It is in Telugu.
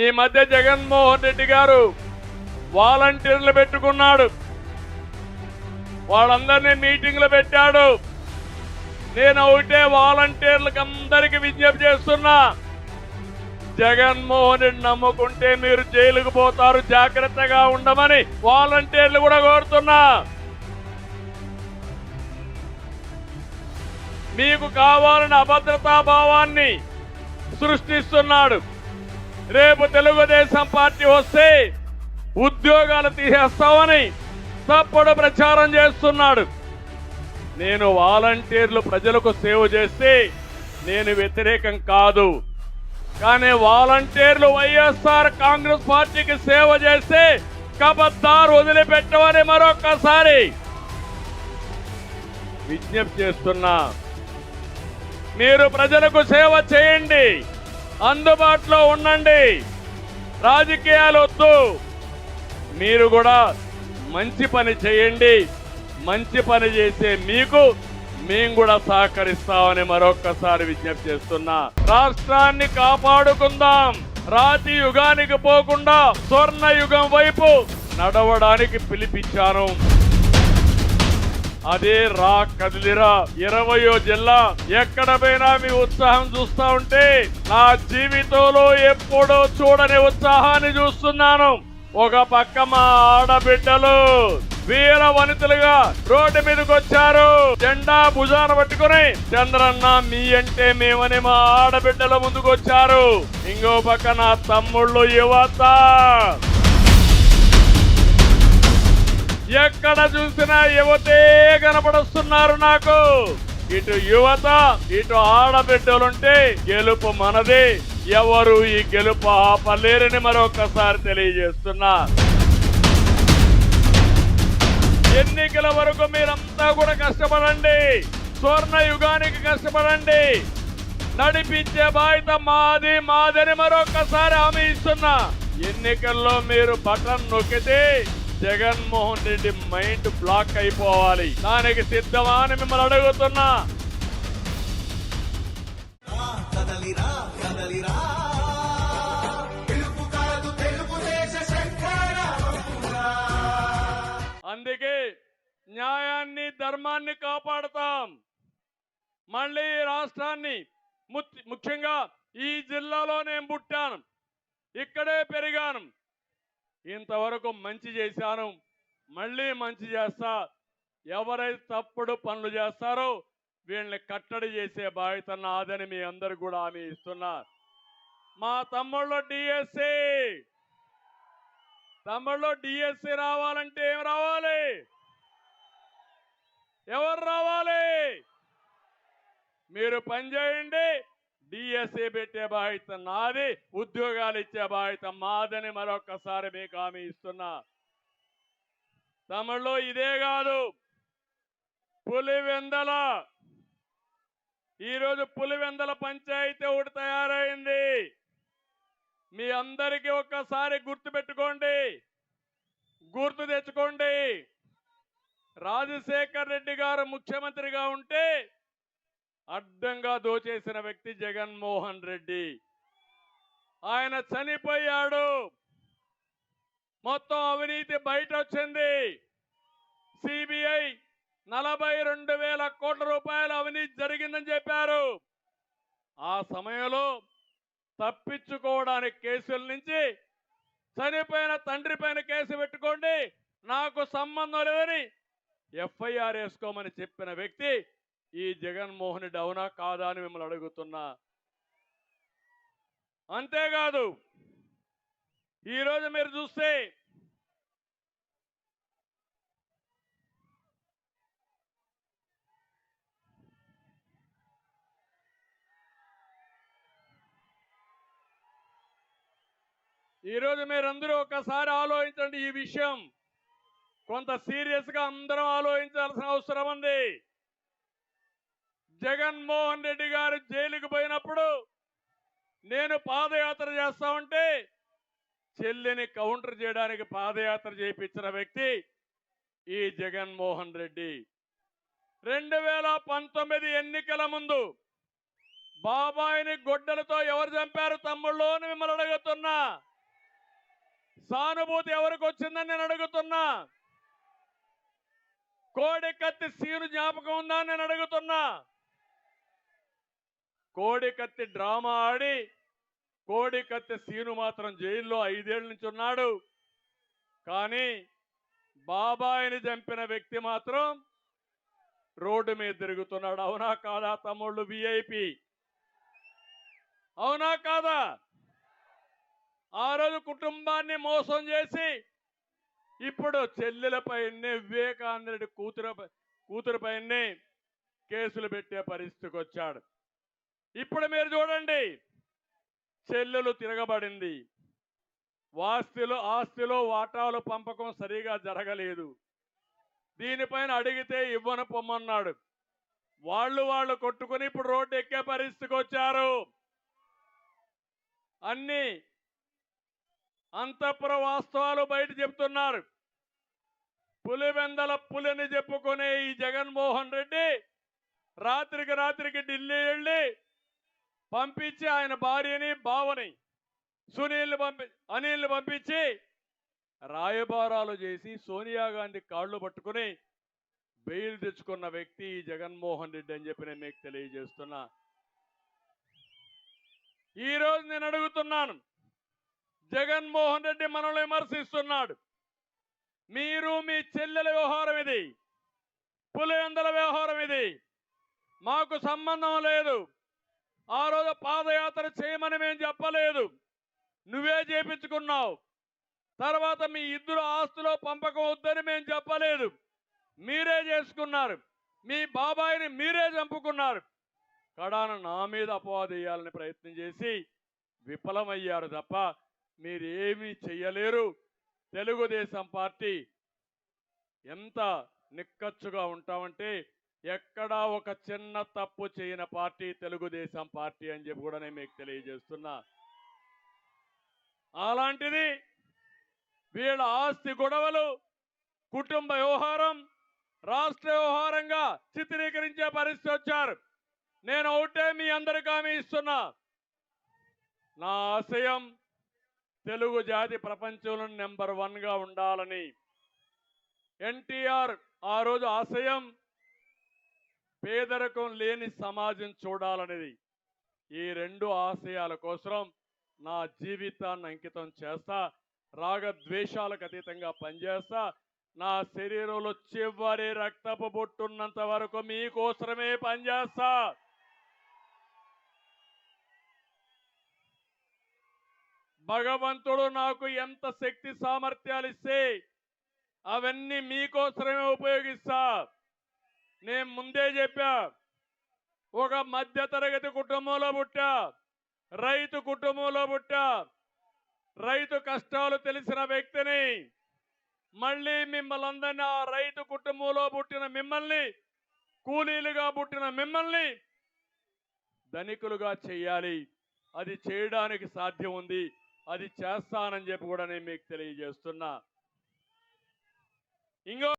ఈ మధ్య జగన్మోహన్ రెడ్డి గారు వాలంటీర్లు పెట్టుకున్నాడు. వాళ్ళందరినీ మీటింగ్లు పెట్టాడు. నేను ఒకటే వాలంటీర్లకు అందరికి విజ్ఞప్తి చేస్తున్నా. జగన్మోహన్ రెడ్డి నమ్ముకుంటే మీరు జైలుకు పోతారు. జాగ్రత్తగా ఉండమని వాలంటీర్లు కూడా కోరుతున్నా. మీకు కావాలని అభద్రతా భావాన్ని సృష్టిస్తున్నాడు. రేపు తెలుగుదేశం పార్టీ వస్తే ఉద్యోగాలు తీసేస్తామని తప్పుడు ప్రచారం చేస్తున్నాడు. నేను వాలంటీర్లు ప్రజలకు సేవ చేస్తే నేను వ్యతిరేకం కాదు. కానీ వాలంటీర్లు వైఎస్ఆర్ కాంగ్రెస్ పార్టీకి సేవ చేస్తే కబద్దారు వదిలిపెట్టవని మరొక్కసారి విజ్ఞప్తి చేస్తున్నా. మీరు ప్రజలకు సేవ చేయండి. అందుబాటులో ఉండండి. రాజకీయాలు వద్దు. మీరు కూడా మంచి పని చేయండి. మంచి పని చేసే మీకు మేము కూడా సహకరిస్తామని మరొక్కసారి విజ్ఞప్తి చేస్తున్నా. రాష్ట్రాన్ని కాపాడుకుందాం. రాతి యుగానికి పోకుండా స్వర్ణ యుగం వైపు నడవడానికి పిలిపించాను. అదే రా కదిలిరా. ఇరవయో జిల్లా. ఎక్కడ పోయినా మీ ఉత్సాహం చూస్తా ఉంటే నా జీవితంలో ఎప్పుడో చూడని ఉత్సాహాన్ని చూస్తున్నాను. ఒక పక్క మా ఆడబిడ్డలు వీర వనితలుగా రోడ్డు మీదకి వచ్చారు. జెండా భుజాన పట్టుకుని చంద్రన్న మీ అంటే మేమని మా ఆడబిడ్డల ముందుకు వచ్చారు. ఇంకో పక్క నా తమ్ముళ్ళు యువత. ఎక్కడ చూసినా యువతే కనపడుస్తున్నారు నాకు. ఇటు యువత ఇటు ఆడబిడ్డలుంటే గెలుపు మనదే. ఎవరు ఈ గెలుపు ఆపలేరని మరొకసారి తెలియజేస్తున్నా. ఎన్నికల వరకు మీరంతా కూడా కష్టపడండి. స్వర్ణ యుగానికి కష్టపడండి. నడిపించే బాధ్యత మాది మాదని మరొకసారి హామీ ఇస్తున్నా. ఎన్నికల్లో మీరు బటన్ నొక్కితే జగన్మోహన్ రెడ్డి మైండ్ బ్లాక్ అయిపోవాలి. దానికి సిద్ధమా అని మిమ్మల్ని అడుగుతున్నా. అందుకే న్యాయాన్ని ధర్మాన్ని కాపాడుతాం. మళ్ళీ రాష్ట్రాన్ని ముఖ్యంగా ఈ జిల్లాలో నేను పుట్టాను. ఇక్కడే పెరిగాను. ఇంతవరకు మంచి చేశాను మళ్ళీ మంచి చేస్తా. ఎవరైతే తప్పుడు పనులు చేస్తారో వీళ్ళని కట్టడి చేసే బాధ్యత నాదని మీ అందరు కూడా హామీ ఇస్తున్నా. మా తమ్ముళ్ళు డిఎస్సి. తమ్ముళ్ళు డిఎస్సి రావాలంటే ఏం రావాలి? ఎవరు రావాలి? మీరు పని డిఎస్ఏ పెట్టే బాధ్యత నాది ఉద్యోగాలు ఇచ్చే బాధ్యత మాదని మరొకసారి మీకు హామీ ఇస్తున్నా. తమిళ్ళో ఇదే కాదు పులివెందల. ఈరోజు పులివెందల పంచాయతీ ఒకటి తయారైంది. మీ అందరికీ ఒక్కసారి గుర్తు పెట్టుకోండి. గుర్తు తెచ్చుకోండి. రాజశేఖర్ రెడ్డి గారు ముఖ్యమంత్రిగా ఉంటే అడ్డంగా దోచేసిన వ్యక్తి జగన్మోహన్ రెడ్డి. ఆయన చనిపోయాడు. మొత్తం అవినీతి బయట వచ్చింది సిబిఐ నలభై రెండు వేల కోట్ల రూపాయల అవినీతి జరిగిందని చెప్పారు. ఆ సమయంలో తప్పించుకోవడానికి కేసుల నుంచి చనిపోయిన తండ్రి పైన కేసు పెట్టుకోండి. నాకు సంబంధం లేదని ఎఫ్ఐఆర్ వేసుకోమని చెప్పిన వ్యక్తి ఈ జగన్మోహన్ రెడ్డి అవునా కాదా అని మిమ్మల్ని అడుగుతున్నా. అంతేకాదు ఈరోజు మీరు చూస్తే ఈరోజు మీరందరూ ఒకసారి ఆలోచించండి ఈ విషయం. కొంత సీరియస్గా అందరం ఆలోచించాల్సిన అవసరం ఉంది. జగన్మోహన్ రెడ్డి గారు జైలుకు పోయినప్పుడు నేను పాదయాత్ర చేస్తా ఉంటే చెల్లిని కౌంటర్ చేయడానికి పాదయాత్ర చేయించిన వ్యక్తి ఈ జగన్మోహన్ రెడ్డి. రెండు వేల పంతొమ్మిది ఎన్నికల ముందు బాబాయిని గొడ్డలతో ఎవరు చంపారు తమ్ముళ్ళు అని మిమ్మల్ని అడుగుతున్నా. సానుభూతి ఎవరికి వచ్చిందని నేను అడుగుతున్నా. కోడి కత్తి సీను జ్ఞాపకం ఉందా నేను అడుగుతున్నా. కోడి కత్తి డ్రామా ఆడి కోడి కత్తి సీను మాత్రం జైల్లో ఐదేళ్ళ నుంచి ఉన్నాడు. కానీ బాబాయిని చంపిన వ్యక్తి మాత్రం రోడ్డు మీద తిరుగుతున్నాడు. అవునా కాదా తమ్ముళ్ళు విఐపి అవునా కాదా? ఆ రోజు కుటుంబాన్ని మోసం చేసి ఇప్పుడు చెల్లెలపైనే వివేకానందరెడ్డి కూతురు కూతురుపైనే కేసులు పెట్టే పరిస్థితికి వచ్చాడు. ఇప్పుడు మీరు చూడండి. చెల్లెలు తిరగబడింది. వాస్తిలో ఆస్తిలో వాటాలు పంపకం సరిగా జరగలేదు. దీనిపైన అడిగితే ఇవ్వను పొమ్మన్నాడు. వాళ్ళు వాళ్ళు కొట్టుకుని ఇప్పుడు రోడ్డు ఎక్కే పరిస్థితికి వచ్చారు. అన్ని అంతఃపుర వాస్తవాలు బయట చెప్తున్నారు. పులివెందల పులిని చెప్పుకునే ఈ జగన్మోహన్ రెడ్డి రాత్రికి రాత్రికి ఢిల్లీ వెళ్ళి పంపించి ఆయన భార్యని బావని సునీల్ని పంపి అనిల్ని పంపించి రాయబారాలు చేసి సోనియా గాంధీ కాళ్ళు పట్టుకుని బెయిల్ తెచ్చుకున్న వ్యక్తి జగన్మోహన్ రెడ్డి అని చెప్పి నేను మీకు తెలియజేస్తున్నా. ఈ రోజు నేను అడుగుతున్నాను జగన్మోహన్ రెడ్డి మనల్ని విమర్శిస్తున్నాడు. మీరు మీ చెల్లెల వ్యవహారం ఇది పులివెందల వ్యవహారం ఇది మాకు సంబంధం లేదు ఆ రోజు పాదయాత్ర చేయమని మేము చెప్పలేదు. నువ్వే చేపించుకున్నావు. తర్వాత మీ ఇద్దరు ఆస్తులో పంపకం వద్దని మేము చెప్పలేదు. మీరే చేసుకున్నారు. మీ బాబాయిని మీరే చంపుకున్నారు. కడాన నా మీద అపవాదేయాలని ప్రయత్నం చేసి విఫలమయ్యారు తప్ప మీరేమీ చెయ్యలేరు. తెలుగుదేశం పార్టీ ఎంత నిక్కచ్చుగా ఉంటామంటే ఎక్కడా ఒక చిన్న తప్పు చేయని పార్టీ తెలుగుదేశం పార్టీ అని చెప్పి కూడా నేను మీకు తెలియజేస్తున్నా. అలాంటిది వీళ్ళ ఆస్తి గొడవలు కుటుంబ వ్యవహారం రాష్ట్ర వ్యవహారంగా చిత్రీకరించే పరిస్థితి వచ్చారు. నేను ఒకటే మీ అందరికి హామీ ఇస్తున్నా. నా ఆశయం తెలుగు జాతి ప్రపంచంలో నెంబర్ వన్గా ఉండాలని. ఎన్టీఆర్ ఆ రోజు ఆశయం పేదరికం లేని సమాజం చూడాలనేది ఈ రెండు ఆశయాల కోసం నా జీవితాన్ని అంకితం చేస్తా రాగద్వేషాలకు అతీతంగా పనిచేస్తా నా శరీరంలో చివరి రక్తపు బొట్టున్నంత వరకు మీకోసమే పనిచేస్తా. భగవంతుడు నాకు ఎంత శక్తి సామర్థ్యాలు ఇస్తే అవన్నీ మీకోసమే ఉపయోగిస్తా. నేను ముందే చెప్పా ఒక మధ్యతరగతి కుటుంబంలో పుట్టా రైతు కుటుంబంలో పుట్టా రైతు కష్టాలు తెలిసిన వ్యక్తిని మళ్ళీ మిమ్మల్ని అందరినీ ఆ రైతు కుటుంబంలో పుట్టిన మిమ్మల్ని కూలీలుగా పుట్టిన మిమ్మల్ని ధనికులుగా చేయాలి. అది చేయడానికి సాధ్యం ఉంది. అది చేస్తానని చెప్పి కూడా నేను మీకు తెలియజేస్తున్నా. ఇంకో